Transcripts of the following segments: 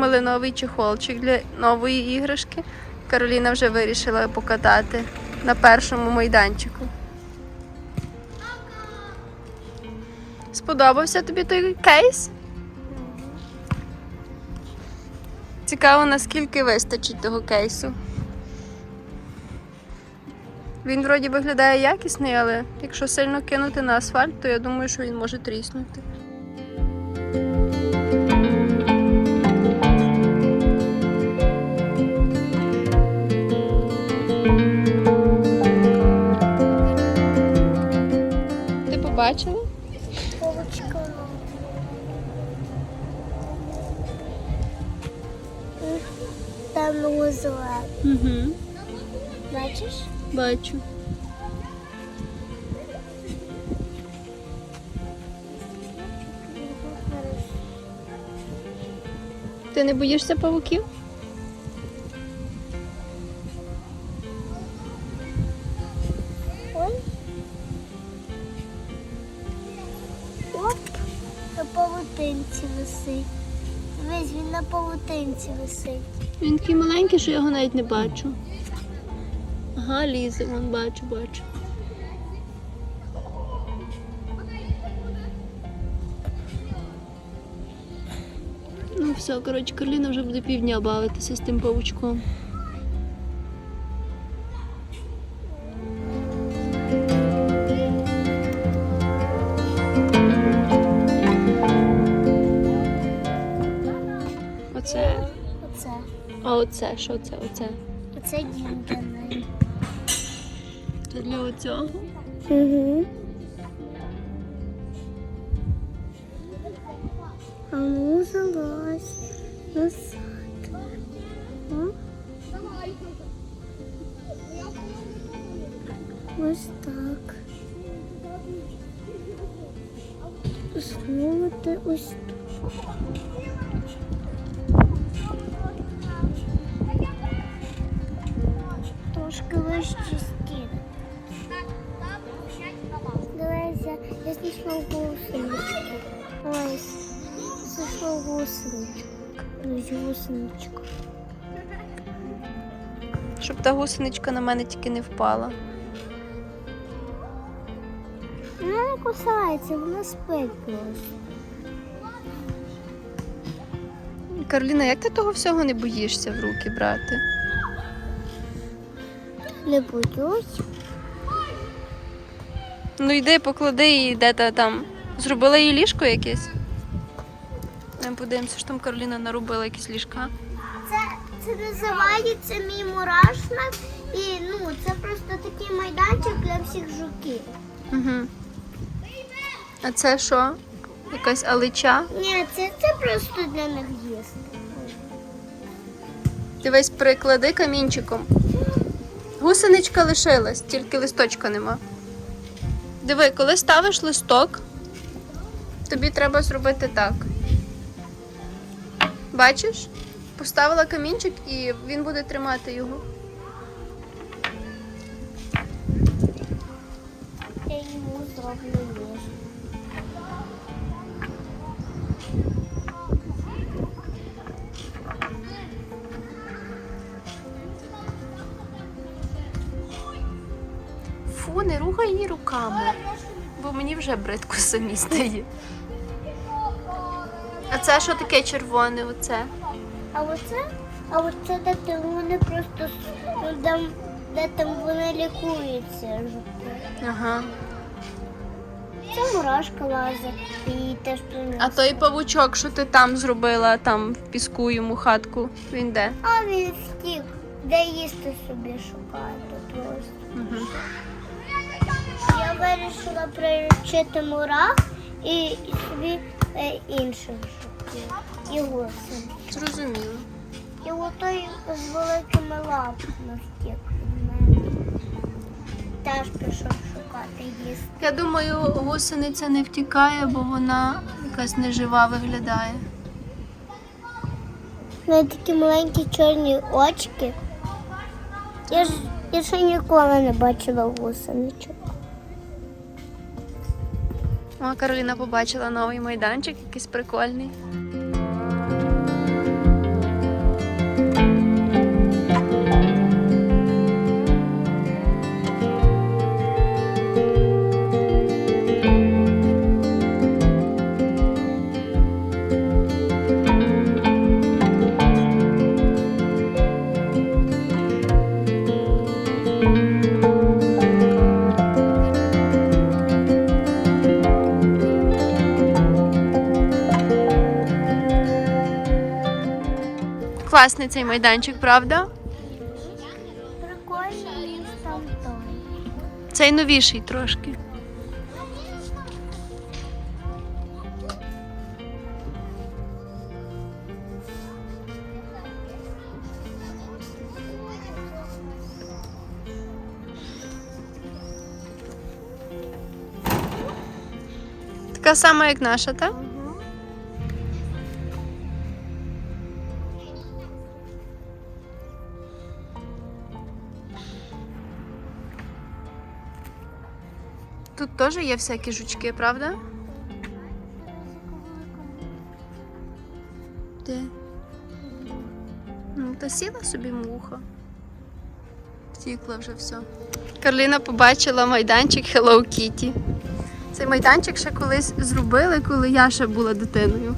оформили новий чехолчик для нової іграшки. Кароліна вже вирішила покатати на першому майданчику. Сподобався тобі той кейс? Цікаво, наскільки вистачить того кейсу. Він вроді виглядає якісний, але якщо сильно кинути на асфальт, то я думаю, що він може тріснути. Угу. Бачиш? Бачу. Ти не боїшся павуків? Ой. Оп. На павутинці висить. Весь він на павутинці висить. Він такий маленький, що я його навіть не бачу. Ага, лізе, вон бачу, бачу. Ну все, коротше, Карліна вже буде півдня бавитися з тим павучком. Оце, що це? Оце? Оце дім. Це для оцього. Угу. А ну залазь назад. О. Ось так. Знову ти ось тут. Вище стіни. Дивися, я знайшла гусеничку. Ось, знайшла гусеничку. Ось гусеничку. Щоб та гусеничка на мене тільки не впала. Вона не кусається, вона спить просто. Кароліна, як ти того всього не боїшся в руки брати? Не боюсь. Ну йди, поклади її, де та там. Зробила їй ліжко якесь? Ми подивимося, що там Кароліна наробила якісь ліжка. Це, це називається мій мурашник. І ну, це просто такий майданчик для всіх жуків. Угу. А це що? Якась алича? Ні, це, це просто для них їсти. Дивись, приклади камінчиком. Гусеничка лишилась, тільки листочка нема. Диви, коли ставиш листок, тобі треба зробити так. Бачиш? Поставила камінчик і він буде тримати його. Я йому зроблю ліжко. Фу, не рухай її руками, бо мені вже бридко самі стає. А це що таке червоне? Оце? А оце, а оце де там вони просто ну, там, де там вони лікуються. Ага. Це мурашка лазить і теж приносить. А той павучок, що ти там зробила, там в піску йому хатку, він де? А він втік, де їсти собі шукати просто. Угу. Я вирішила приручити мурах і, і собі е, інших жуків. І гусен. Зрозуміло. І отой з великими лапами втік від мене. Теж пішов шукати їсти. Я думаю, гусениця не втікає, бо вона якась нежива виглядає. У неї такі маленькі чорні очки. Я ж я ще ніколи не бачила гусеничок. О, Кароліна побачила новий майданчик, якийсь прикольний. Класний цей майданчик, правда? Прикольно, ніж той. Цей новіший трошки. Така сама, як наша, так? Теж є всякі жучки, правда? Де? Ну, та сіла собі муха. Втікла вже все. Карліна побачила майданчик Hello Kitty. Цей майданчик ще колись зробили, коли я ще була дитиною.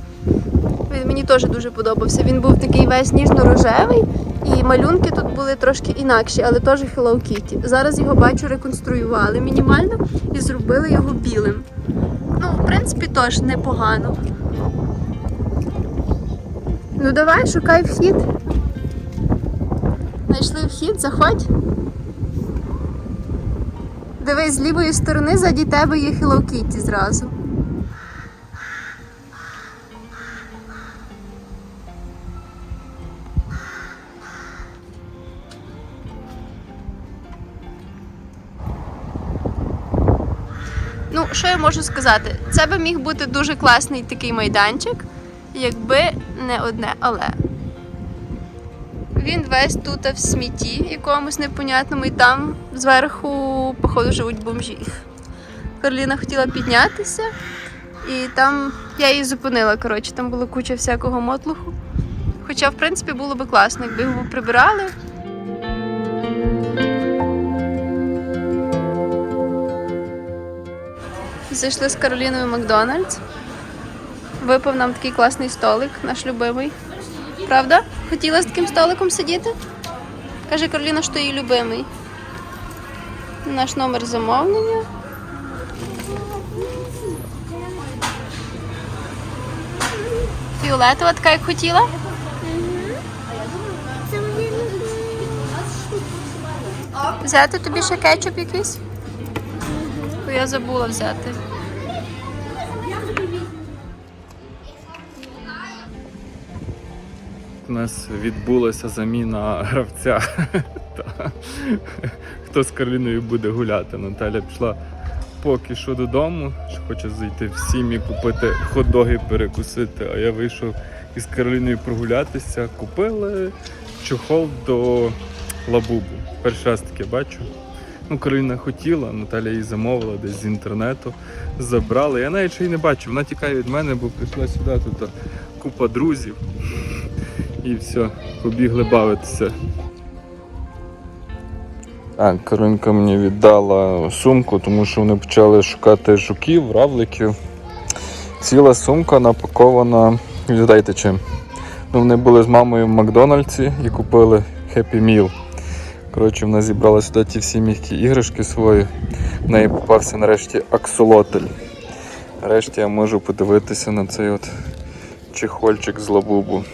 Він мені теж дуже подобався. Він був такий весь ніжно-рожевий, і малюнки тут були трошки інакші, але теж Hello Kitty. Зараз його бачу реконструювали мінімально і зробили його білим. Ну, в принципі, теж непогано. Ну давай, шукай вхід. Знайшли вхід, заходь. Дивись, з лівої сторони заді тебе є Hello Kitty зразу. Ну, що я можу сказати? Це би міг бути дуже класний такий майданчик, якби не одне але. Він весь тут в смітті якомусь непонятному, і там зверху, походу, живуть бомжі. Карліна хотіла піднятися, і там я її зупинила. Коротше, там була куча всякого мотлуху. Хоча, в принципі, було би класно, якби його прибирали. Зайшли з Кароліною Макдональдс. Випав нам такий класний столик, наш любимий. Правда? Хотіла з таким столиком сидіти? Каже Кароліна, що її любимий. Наш номер замовлення. Фіолетова така, як хотіла. Взяти тобі ще кетчуп якийсь? Бо я забула взяти. Нас відбулася заміна гравця. Хто з Кароліною буде гуляти? Наталя пішла поки що додому, що хоче зайти в сім'ї, купити хот-доги, перекусити. А я вийшов із Кароліною прогулятися. Купили чохол до лабубу. Перший раз таке бачу. Ну, Кароліна хотіла, Наталя її замовила десь з інтернету, забрала. Я навіть ще й не бачу. Вона тікає від мене, бо прийшла сюди тут купа друзів. І все, побігли бавитися. Так, Каринка мені віддала сумку, тому що вони почали шукати жуків, равликів. Ціла сумка напакована. Віддайте чим. Ну, вони були з мамою в Макдональдсі і купили Happy Meal. Коротше, вона зібрала сюди ті всі м'які іграшки свої. В неї попався нарешті аксолотель. Нарешті я можу подивитися на цей от чехольчик з лабубу.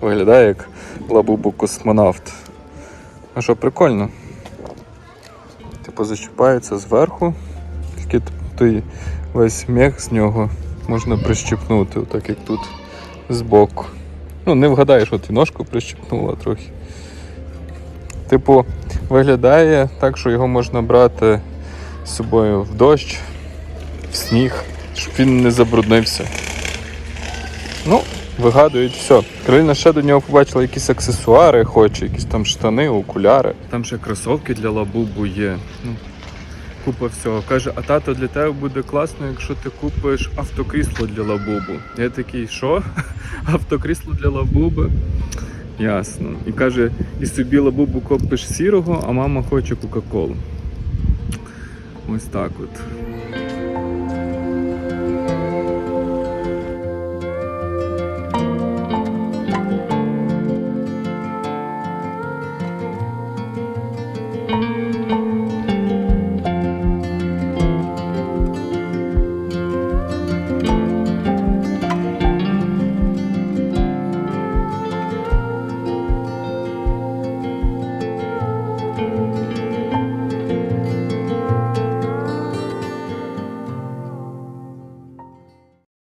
Виглядає як лабубу космонавт. А що, прикольно? Типу зачіпається зверху, тільки той весь м'як з нього можна прищепнути, отак як тут збоку. Ну, не вгадаєш, от і ножку прищепнула трохи. Типу, виглядає так, що його можна брати з собою в дощ, в сніг, щоб він не забруднився. Вигадують все. Кароліна ще до нього побачила якісь аксесуари, хоче, якісь там штани, окуляри. Там ще кросовки для лабубу є. Ну, купа всього. Каже, а тато для тебе буде класно, якщо ти купиш автокрісло для лабубу. Я такий, що? Автокрісло для лабуби? Ясно. І каже, і собі лабубу купиш сірого, а мама хоче Кока-Колу. Ось так от.